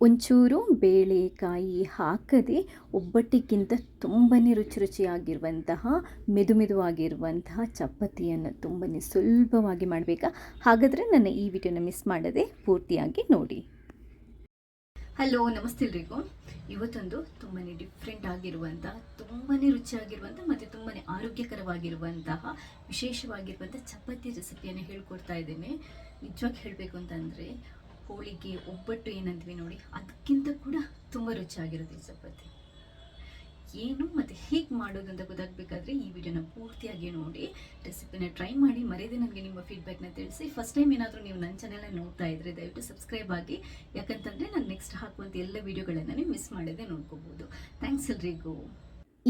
ಒಂಚೂರು ಬೇಳೆಕಾಯಿ ಹಾಕದೆ ಒಬ್ಬಟ್ಟಿಗಿಂತ ತುಂಬಾ ರುಚಿ ರುಚಿಯಾಗಿರುವಂತಹ ಮೆದು ಮೆದುವಾಗಿರುವಂತಹ ಚಪಾತಿಯನ್ನು ತುಂಬಾ ಸುಲಭವಾಗಿ ಮಾಡಬೇಕಾ? ಹಾಗಾದರೆ ನನ್ನ ಈ ವಿಡಿಯೋನ ಮಿಸ್ ಮಾಡದೆ ಪೂರ್ತಿಯಾಗಿ ನೋಡಿ. ಹಲೋ, ನಮಸ್ತೆ ಎಲ್ರಿಗೂ. ಇವತ್ತೊಂದು ತುಂಬಾ ಡಿಫ್ರೆಂಟ್ ಆಗಿರುವಂತಹ ತುಂಬಾ ರುಚಿಯಾಗಿರುವಂಥ ಮತ್ತು ತುಂಬಾ ಆರೋಗ್ಯಕರವಾಗಿರುವಂತಹ ವಿಶೇಷವಾಗಿರುವಂಥ ಚಪಾತಿ ರೆಸಿಪಿಯನ್ನು ಹೇಳ್ಕೊಡ್ತಾ ಇದ್ದೇನೆ. ನಿಜವಾಗಿ ಹೇಳಬೇಕು ಅಂತಂದರೆ ಹೋಳಿಗೆ ಒಬ್ಬಟ್ಟು ಏನಂದ್ವಿ ನೋಡಿ, ಅದಕ್ಕಿಂತ ಕೂಡ ತುಂಬ ರುಚಿಯಾಗಿರುತ್ತೆ ಈ ಚಪಾತಿ. ಏನು ಮತ್ತು ಹೇಗೆ ಮಾಡೋದು ಅಂತ ಗೊತ್ತಾಗಬೇಕಾದ್ರೆ ಈ ವಿಡಿಯೋನ ಪೂರ್ತಿಯಾಗಿ ನೋಡಿ, ರೆಸಿಪಿನ ಟ್ರೈ ಮಾಡಿ, ಮರೆಯದೆ ನನಗೆ ನಿಮ್ಮ ಫೀಡ್ಬ್ಯಾಕ್ನ ತಿಳಿಸಿ. ಫಸ್ಟ್ ಟೈಮ್ ಏನಾದರೂ ನೀವು ನನ್ನ ಚಾನೆಲ್ನ ನೋಡ್ತಾ ಇದ್ರೆ ದಯವಿಟ್ಟು ಸಬ್ಸ್ಕ್ರೈಬ್ ಆಗಿ. ಯಾಕಂತಂದರೆ ನಾನು ನೆಕ್ಸ್ಟ್ ಹಾಕುವಂಥ ಎಲ್ಲ ವೀಡಿಯೋಗಳನ್ನು ನೀವು ಮಿಸ್ ಮಾಡದೆ ನೋಡ್ಕೋಬೋದು. ಥ್ಯಾಂಕ್ಸ್ ಎಲ್ರಿಗೂ.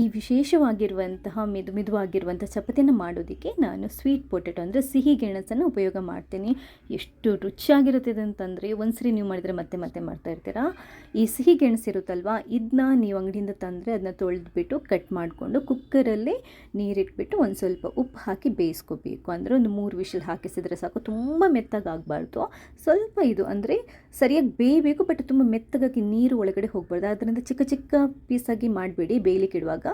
ಈ ವಿಶೇಷವಾಗಿರುವಂತಹ ಮೆದು ಮೆದುವಾಗಿರುವಂಥ ಚಪಾತಿಯನ್ನು ಮಾಡೋದಕ್ಕೆ ನಾನು ಸ್ವೀಟ್ ಪೊಟೆಟೊ ಅಂದರೆ ಸಿಹಿ ಗೆಣಸನ್ನು ಉಪಯೋಗ ಮಾಡ್ತೀನಿ. ಎಷ್ಟು ರುಚಿಯಾಗಿರುತ್ತೆ ಅಂತಂದರೆ ಒಂದ್ಸರಿ ನೀವು ಮಾಡಿದರೆ ಮತ್ತೆ ಮತ್ತೆ ಮಾಡ್ತಾ ಇರ್ತೀರಾ? ಈ ಸಿಹಿ ಗೆಣಸು ಇರುತ್ತಲ್ವಾ ಇದನ್ನ ನೀವು ಅಂಗಡಿಯಿಂದ ತಂದರೆ ಅದನ್ನ ತೊಳೆದ್ಬಿಟ್ಟು ಕಟ್ ಮಾಡಿಕೊಂಡು ಕುಕ್ಕರಲ್ಲಿ ನೀರಿಟ್ಬಿಟ್ಟು ಒಂದು ಸ್ವಲ್ಪ ಉಪ್ಪು ಹಾಕಿ ಬೇಯಿಸ್ಕೋಬೇಕು. ಅಂದರೆ ಒಂದು ಮೂರು ವಿಷಲ್ ಹಾಕಿಸಿದ್ರೆ ಸಾಕು, ತುಂಬ ಮೆತ್ತಗಾಗಬಾರ್ದು ಸ್ವಲ್ಪ ಇದು ಅಂದರೆ ಸರಿಯಾಗಿ ಬೇಯಬೇಕು ಬಟ್ ತುಂಬ ಮೆತ್ತಗಾಗಿ ನೀರು ಒಳಗಡೆ ಹೋಗಬಾರ್ದು. ಅದರಿಂದ ಚಿಕ್ಕ ಚಿಕ್ಕ ಪೀಸಾಗಿ ಮಾಡಬೇಡಿ ಬೇಯಲಿಕ್ಕೆ ಇಡುವಾಗ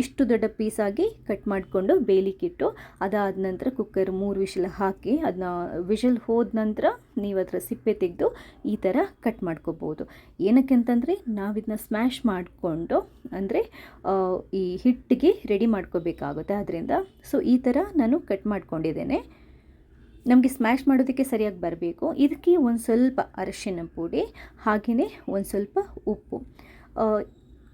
ಇಷ್ಟು ದೊಡ್ಡ ಪೀಸಾಗಿ ಕಟ್ ಮಾಡಿಕೊಂಡು ಬೇಯಲಿಕ್ಕಿಟ್ಟು ಅದಾದ ನಂತರ ಕುಕ್ಕರ್ ಮೂರು ವಿಷಲ್ ಹಾಕಿ ಅದನ್ನ ವಿಷಲ್ ಹೋದ ನಂತರ ನೀವು ಅದರ ಸಿಪ್ಪೆ ತೆಗೆದು ಈ ಥರ ಕಟ್ ಮಾಡ್ಕೋಬೋದು. ಏನಕ್ಕೆ ಅಂತಂದರೆ ನಾವಿದನ್ನ ಸ್ಮ್ಯಾಶ್ ಮಾಡಿಕೊಂಡು ಅಂದರೆ ಈ ಹಿಟ್ಟಿಗೆ ರೆಡಿ ಮಾಡ್ಕೋಬೇಕಾಗುತ್ತೆ ಅದರಿಂದ ಸೊ ಈ ಥರ ನಾನು ಕಟ್ ಮಾಡ್ಕೊಂಡಿದ್ದೇನೆ. ನಮಗೆ ಸ್ಮ್ಯಾಶ್ ಮಾಡೋದಕ್ಕೆ ಸರಿಯಾಗಿ ಬರಬೇಕು. ಇದಕ್ಕೆ ಒಂದು ಸ್ವಲ್ಪ ಅರಶಿನ ಪುಡಿ ಹಾಗೆಯೇ ಒಂದು ಸ್ವಲ್ಪ ಉಪ್ಪು.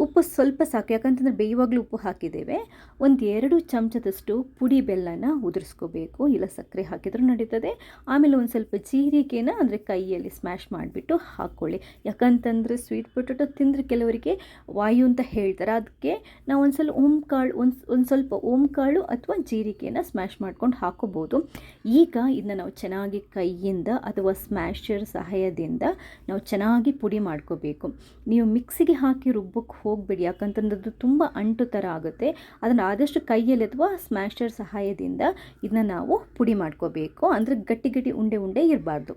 ಉಪ್ಪು ಸ್ವಲ್ಪ ಸಾಕು, ಯಾಕಂತಂದ್ರೆ ಬೇಯುವಾಗಲೂ ಉಪ್ಪು ಹಾಕಿದ್ದೇವೆ. ಒಂದು ಎರಡು ಚಮಚದಷ್ಟು ಪುಡಿ ಬೆಲ್ಲನ ಉದುರಿಸ್ಕೋಬೇಕು. ಇಲ್ಲ, ಸಕ್ಕರೆ ಹಾಕಿದರೂ ನಡೀತದೆ. ಆಮೇಲೆ ಒಂದು ಸ್ವಲ್ಪ ಜೀರಿಗೆನ ಅಂದರೆ ಕೈಯಲ್ಲಿ ಸ್ಮ್ಯಾಶ್ ಮಾಡಿಬಿಟ್ಟು ಹಾಕ್ಕೊಳ್ಳಿ ಯಾಕಂತಂದರೆ ಸ್ವೀಟ್ ಪೊಟೊಟೊ ತಿಂದರೆ ಕೆಲವರಿಗೆ ವಾಯು ಅಂತ ಹೇಳ್ತಾರೆ. ಅದಕ್ಕೆ ನಾವು ಒಂದು ಸ್ವಲ್ಪ ಓಮ್ ಕಾಳು, ಒಂದು ಒಂದು ಸ್ವಲ್ಪ ಓಮ್ ಕಾಳು ಅಥವಾ ಜೀರಿಗೆನ ಸ್ಮ್ಯಾಶ್ ಮಾಡ್ಕೊಂಡು ಹಾಕೋಬೋದು. ಈಗ ಇದನ್ನ ನಾವು ಚೆನ್ನಾಗಿ ಕೈಯಿಂದ ಅಥವಾ ಸ್ಮ್ಯಾಶರ್ ಸಹಾಯದಿಂದ ನಾವು ಚೆನ್ನಾಗಿ ಪುಡಿ ಮಾಡ್ಕೋಬೇಕು. ನೀವು ಮಿಕ್ಸಿಗೆ ಹಾಕಿ ರುಬ್ಬಕ್ಕೆ ಹೋಗಬೇಡಿ. ಯಾಕಂತಂದ್ರೆ ಅದು ತುಂಬ ಅಂಟು ಥರ ಆಗುತ್ತೆ. ಅದನ್ನು ಆದಷ್ಟು ಕೈಯಲ್ಲಿ ಅಥವಾ ಸ್ಮ್ಯಾಶರ್ ಸಹಾಯದಿಂದ ಇದನ್ನ ನಾವು ಪುಡಿ ಮಾಡ್ಕೋಬೇಕು. ಅಂದರೆ ಗಟ್ಟಿ ಗಟ್ಟಿ ಉಂಡೆ ಉಂಡೆ ಇರಬಾರ್ದು.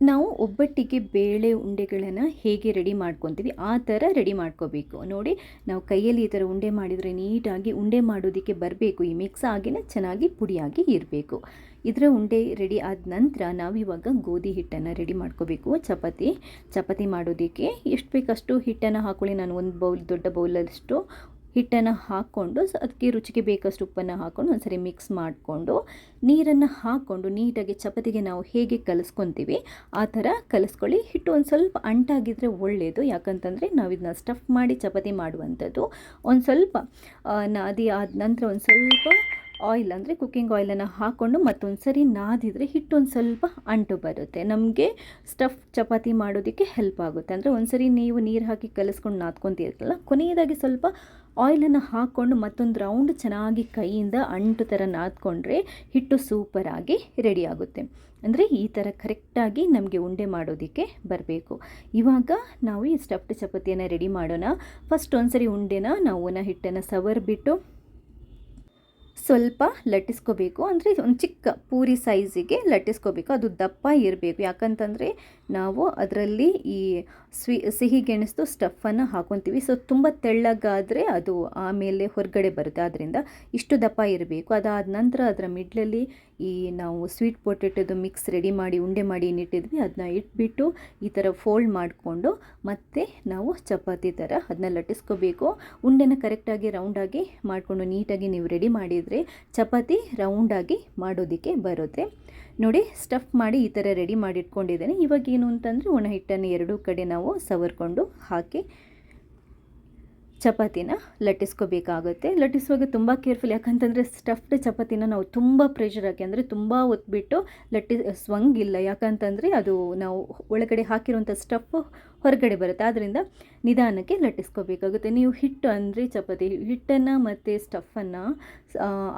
ನಾವು ಒಬ್ಬಟ್ಟಿಗೆ ಬೇಳೆ ಉಂಡೆಗಳನ್ನು ಹೇಗೆ ರೆಡಿ ಮಾಡ್ಕೊತೀವಿ, ಆ ಥರ ರೆಡಿ ಮಾಡ್ಕೋಬೇಕು. ನೋಡಿ, ನಾವು ಕೈಯಲ್ಲಿ ಈ ಥರ ಉಂಡೆ ಮಾಡಿದರೆ ನೀಟಾಗಿ ಉಂಡೆ ಮಾಡೋದಕ್ಕೆ ಬರಬೇಕು. ಈ ಮಿಕ್ಸ್ ಆಗಿನೇ ಚೆನ್ನಾಗಿ ಪುಡಿಯಾಗಿ ಇರಬೇಕು. ಇದರ ಉಂಡೆ ರೆಡಿ ಆದ ನಂತರ ನಾವಿವಾಗ ಗೋಧಿ ಹಿಟ್ಟನ್ನು ರೆಡಿ ಮಾಡ್ಕೋಬೇಕು. ಚಪಾತಿ ಚಪಾತಿ ಮಾಡೋದಕ್ಕೆ ಎಷ್ಟು ಬೇಕಷ್ಟು ಹಿಟ್ಟನ್ನು ಹಾಕೊಳ್ಳಿ. ನಾನು ಒಂದು ಬೌಲ್ ದೊಡ್ಡ ಬೌಲಷ್ಟು ಹಿಟ್ಟನ್ನು ಹಾಕ್ಕೊಂಡು ಅದಕ್ಕೆ ರುಚಿಗೆ ಬೇಕಷ್ಟು ಉಪ್ಪನ್ನು ಹಾಕ್ಕೊಂಡು ಒಂದ್ಸರಿ ಮಿಕ್ಸ್ ಮಾಡಿಕೊಂಡು ನೀರನ್ನು ಹಾಕ್ಕೊಂಡು ನೀಟಾಗಿ ಚಪಾತಿಗೆ ನಾವು ಹೇಗೆ ಕಲಿಸ್ಕೊತೀವಿ, ಆ ಥರ ಕಲಿಸ್ಕೊಳ್ಳಿ. ಹಿಟ್ಟು ಒಂದು ಸ್ವಲ್ಪ ಅಂಟಾಗಿದ್ದರೆ ಒಳ್ಳೆಯದು ಯಾಕಂತಂದರೆ ನಾವು ಇದನ್ನ ಸ್ಟಫ್ ಮಾಡಿ ಚಪಾತಿ ಮಾಡುವಂಥದ್ದು. ಒಂದು ಸ್ವಲ್ಪ ನಾದಿ ಆದ ನಂತರ ಒಂದು ಸ್ವಲ್ಪ ಆಯಿಲ್ ಅಂದರೆ ಕುಕ್ಕಿಂಗ್ ಆಯಿಲನ್ನು ಹಾಕ್ಕೊಂಡು ಮತ್ತೊಂದು ಸರಿ ನಾದಿದರೆ ಹಿಟ್ಟು ಒಂದು ಸ್ವಲ್ಪ ಅಂಟು ಬರುತ್ತೆ. ನಮಗೆ ಸ್ಟಫ್ ಚಪಾತಿ ಮಾಡೋದಕ್ಕೆ ಹೆಲ್ಪ್ ಆಗುತ್ತೆ. ಅಂದರೆ ಒಂದು ಸರಿ ನೀವು ನೀರು ಹಾಕಿ ಕಲಿಸ್ಕೊಂಡು ನಾದ್ಕೊತಿರ್ತಲ್ಲ ಕೊನೆಯದಾಗಿ ಸ್ವಲ್ಪ ಆಯಿಲನ್ನು ಹಾಕ್ಕೊಂಡು ಮತ್ತೊಂದು ರೌಂಡ್ ಚೆನ್ನಾಗಿ ಕೈಯಿಂದ ಅಂಟು ಥರ ನಾದ್ಕೊಂಡ್ರೆ ಹಿಟ್ಟು ಸೂಪರಾಗಿ ರೆಡಿ ಆಗುತ್ತೆ. ಅಂದರೆ ಈ ಥರ ಕರೆಕ್ಟಾಗಿ ನಮಗೆ ಉಂಡೆ ಮಾಡೋದಕ್ಕೆ ಬರಬೇಕು. ಇವಾಗ ನಾವು ಈ ಸ್ಟಫ್ಡ್ ಚಪಾತಿಯನ್ನು ರೆಡಿ ಮಾಡೋಣ. ಫಸ್ಟ್ ಒಂದು ಸರಿ ಉಂಡೆನ ನಾವು ಒಣ ಹಿಟ್ಟನ್ನು ಸವರ್ಬಿಟ್ಟು ಸ್ವಲ್ಪ ಲಟ್ಟಿಸ್ಕೋಬೇಕು. ಅಂದರೆ ಒಂದು ಚಿಕ್ಕ ಪೂರಿ ಸೈಜಿಗೆ ಲಟ್ಟಿಸ್ಕೋಬೇಕು. ಅದು ದಪ್ಪ ಇರಬೇಕು. ಯಾಕಂತಂದರೆ ನಾವು ಅದರಲ್ಲಿ ಈ ಸ್ವಿ, ಸಿಹಿ ಗೆಣಸು ಸ್ಟಫನ್ನು ಹಾಕೊತೀವಿ. ಸೊ ತುಂಬ ತೆಳ್ಳಗಾದರೆ ಅದು ಆಮೇಲೆ ಹೊರಗಡೆ ಬರುತ್ತೆ. ಆದ್ದರಿಂದ ಇಷ್ಟು ದಪ್ಪ ಇರಬೇಕು. ಅದಾದ ನಂತರ ಅದರ ಮಿಡ್ಲಲ್ಲಿ ಈ ನಾವು ಸ್ವೀಟ್ ಪೊಟೆಟೊದು ಮಿಕ್ಸ್ ರೆಡಿ ಮಾಡಿ, ಉಂಡೆ ಮಾಡಿ ಏನಿಟ್ಟಿದ್ವಿ ಅದನ್ನ ಇಟ್ಬಿಟ್ಟು ಈ ಥರ ಫೋಲ್ಡ್ ಮಾಡಿಕೊಂಡು ಮತ್ತೆ ನಾವು ಚಪಾತಿ ಥರ ಅದನ್ನ ಲಟ್ಟಿಸ್ಕೋಬೇಕು. ಉಂಡೆನ ಕರೆಕ್ಟಾಗಿ ರೌಂಡಾಗಿ ಮಾಡಿಕೊಂಡು ನೀಟಾಗಿ ನೀವು ರೆಡಿ ಮಾಡಿದರೆ ಚಪಾತಿ ರೌಂಡಾಗಿ ಮಾಡೋದಕ್ಕೆ ಬರುತ್ತೆ. ನೋಡಿ ಸ್ಟಫ್ ಮಾಡಿ ಈ ಥರ ರೆಡಿ ಮಾಡಿ ಇಟ್ಕೊಂಡಿದ್ದೇನೆ ಇವಾಗ ಏನು ಅಂತಂದರೆ, ಒಣ ಹಿಟ್ಟನ್ನು ಎರಡೂ ಕಡೆ ನಾವು ಸವರ್ಕೊಂಡು ಹಾಕಿ ಚಪಾತಿನ ಲಟ್ಟಿಸ್ಕೋಬೇಕಾಗುತ್ತೆ. ಲಟ್ಟಿಸುವಾಗ ತುಂಬ ಕೇರ್ಫುಲ್ ಯಾಕಂತಂದರೆ ಸ್ಟಫ್ಡ್ ಚಪಾತಿನ ನಾವು ತುಂಬ ಪ್ರೆಷರ್ ಹಾಕಿ, ಅಂದರೆ ತುಂಬ ಒತ್ಬಿಟ್ಟು ಲಟ್ಟಿ, ಸ್ವಂಗಿಲ್ಲ. ಯಾಕಂತಂದರೆ ಅದು ನಾವು ಒಳಗಡೆ ಹಾಕಿರುವಂಥ ಸ್ಟಫ್ ಹೊರಗಡೆ ಬರುತ್ತೆ. ಆದ್ದರಿಂದ ನಿಧಾನಕ್ಕೆ ಲಟ್ಟಿಸ್ಕೋಬೇಕಾಗುತ್ತೆ. ನೀವು ಹಿಟ್ಟು ಅಂದರೆ ಚಪಾತಿ, ಹಿಟ್ಟನ್ನು ಮತ್ತು ಸ್ಟಫನ್ನು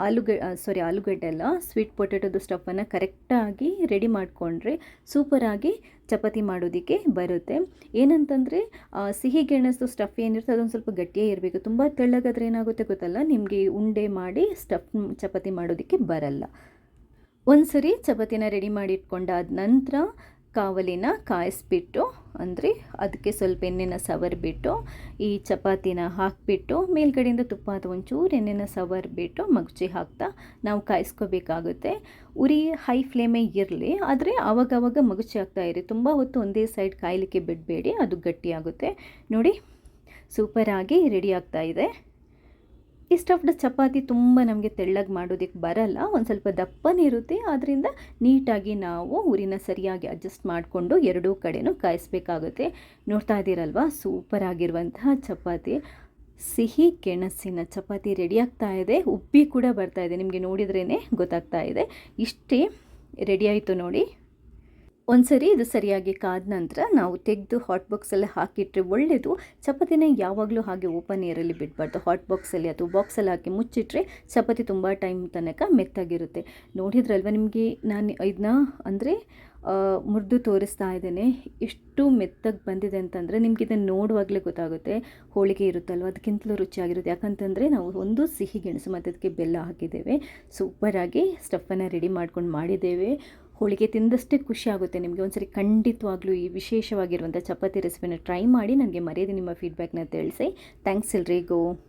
ಆಲೂಗೆ ಸಾರಿ ಆಲೂಗಡ್ಡೆ ಅಲ್ಲ ಸ್ವೀಟ್ ಪೊಟೆಟೊದು ಸ್ಟಫನ್ನು ಕರೆಕ್ಟಾಗಿ ರೆಡಿ ಮಾಡಿಕೊಂಡ್ರೆ ಸೂಪರಾಗಿ ಚಪಾತಿ ಮಾಡೋದಕ್ಕೆ ಬರುತ್ತೆ. ಏನಂತಂದರೆ ಸಿಹಿ ಗೆಣಸು ಸ್ಟಫ್ ಏನಿರುತ್ತೆ ಅದೊಂದು ಸ್ವಲ್ಪ ಗಟ್ಟಿಯೇ ಇರಬೇಕು. ತುಂಬ ತೆಳ್ಳಗಾದ್ರೆ ಏನಾಗುತ್ತೆ ಗೊತ್ತಲ್ಲ? ನಿಮಗೆ ಉಂಡೆ ಮಾಡಿ ಸ್ಟಫ್ ಚಪಾತಿ ಮಾಡೋದಕ್ಕೆ ಬರಲ್ಲ. ಒಂದು ಸರಿ ಚಪಾತಿನ ರೆಡಿ ಮಾಡಿ ಇಟ್ಕೊಂಡಾದ ನಂತರ ಕಾವಲಿನ ಕಾಯಿಸ್ಬಿಟ್ಟು, ಅಂದರೆ ಅದಕ್ಕೆ ಸ್ವಲ್ಪ ಎಣ್ಣೆನ ಸವರ್ಬಿಟ್ಟು, ಈ ಚಪಾತಿನ ಹಾಕಿಬಿಟ್ಟು, ಮೇಲ್ಗಡೆಯಿಂದ ತುಪ್ಪ ಅಥವಾ ಒಂಚೂರು ಎಣ್ಣೆನ ಸವರ್ಬಿಟ್ಟು ಮಗುಚಿ ಹಾಕ್ತಾ ನಾವು ಕಾಯಿಸ್ಕೋಬೇಕಾಗುತ್ತೆ. ಉರಿ ಹೈ ಫ್ಲೇಮೇ ಇರಲಿ, ಆದರೆ ಆವಾಗವಾಗ ಮಗುಚಿ ಆಗ್ತಾ ಇರಿ. ತುಂಬ ಹೊತ್ತು ಒಂದೇ ಸೈಡ್ ಕಾಯಲಿಕ್ಕೆ ಬಿಡಬೇಡಿ, ಅದು ಗಟ್ಟಿಯಾಗುತ್ತೆ. ನೋಡಿ, ಸೂಪರಾಗಿ ರೆಡಿ ಆಗ್ತಾ ಇದೆ. ಈ ಚಪಾತಿ ತುಂಬ ನಮಗೆ ತೆಳ್ಳಗೆ ಮಾಡೋದಕ್ಕೆ ಬರಲ್ಲ, ಒಂದು ಸ್ವಲ್ಪ ದಪ್ಪನೇ ಇರುತ್ತೆ. ಆದ್ದರಿಂದ ನೀಟಾಗಿ ನಾವು ಊರಿನ ಸರಿಯಾಗಿ ಅಡ್ಜಸ್ಟ್ ಮಾಡಿಕೊಂಡು ಎರಡೂ ಕಡೆನೂ ಕಾಯಿಸ್ಬೇಕಾಗುತ್ತೆ. ನೋಡ್ತಾ ಇದ್ದೀರಲ್ವ? ಸೂಪರ್ ಆಗಿರುವಂತಹ ಚಪಾತಿ. ಸಿಹಿ ಕೆಣಸಿನ ಚಪಾತಿ ರೆಡಿ ಆಗ್ತಾ ಇದೆ. ಉಬ್ಬಿ ಕೂಡ ಬರ್ತಾ ಇದೆ. ನಿಮಗೆ ನೋಡಿದ್ರೇ ಗೊತ್ತಾಗ್ತಾ ಇದೆ. ಇಷ್ಟೇ ರೆಡಿ ಆಯಿತು ನೋಡಿ. ಒಂದ್ಸರಿ ಇದು ಸರಿಯಾಗಿ ಕಾದ ನಂತರ ನಾವು ತೆಗೆದು ಹಾಟ್ ಬಾಕ್ಸಲ್ಲಿ ಹಾಕಿಟ್ರೆ ಒಳ್ಳೆಯದು ಚಪಾತಿನ ಯಾವಾಗಲೂ ಹಾಗೆ ಓಪನ್ ಏರಲ್ಲಿ ಬಿಡಬಾರ್ದು. ಹಾಟ್ ಬಾಕ್ಸಲ್ಲಿ ಅಥವಾ ಬಾಕ್ಸಲ್ಲಿ ಹಾಕಿ ಮುಚ್ಚಿಟ್ರೆ ಚಪಾತಿ ತುಂಬ ಟೈಮ್ ತನಕ ಮೆತ್ತಾಗಿರುತ್ತೆ. ನೋಡಿದ್ರಲ್ವ ನಿಮಗೆ? ನಾನು ಇದನ್ನ ಅಂದರೆ ಮುರಿದು ತೋರಿಸ್ತಾ ಇದ್ದೇನೆ. ಎಷ್ಟು ಮೆತ್ತಗೆ ಬಂದಿದೆ ಅಂತಂದರೆ ನಿಮ್ಗೆ ಇದನ್ನು ನೋಡುವಾಗಲೇ ಗೊತ್ತಾಗುತ್ತೆ. ಹೋಳಿಗೆ ಇರುತ್ತಲ್ವ, ಅದಕ್ಕಿಂತಲೂ ರುಚಿಯಾಗಿರುತ್ತೆ. ಯಾಕಂತಂದರೆ ನಾವು ಒಂದು ಸಿಹಿ ಗೆಣಸು ಮತ್ತು ಅದಕ್ಕೆ ಬೆಲ್ಲ ಹಾಕಿದ್ದೇವೆ. ಸೂಪರಾಗಿ ಸ್ಟಫನ್ನು ರೆಡಿ ಮಾಡ್ಕೊಂಡು ಮಾಡಿದ್ದೇವೆ. ಹೋಳಿಗೆ ತಿಂದಷ್ಟೇ ಖುಷಿ ಆಗುತ್ತೆ. ನಿಮಗೆ ಒಂದ್ಸರಿ ಖಂಡಿತವಾಗ್ಲೂ ಈ ವಿಶೇಷವಾಗಿರುವಂಥ ಚಪಾತಿ ರೆಸಿಪಿನ ಟ್ರೈ ಮಾಡಿ, ನನಗೆ ಮರೆಯದೆ ನಿಮ್ಮ ಫೀಡ್ಬ್ಯಾಕ್ನ ತಿಳಿಸಿ. ಥ್ಯಾಂಕ್ಸ್ ಎಲ್ರಿಗೂ.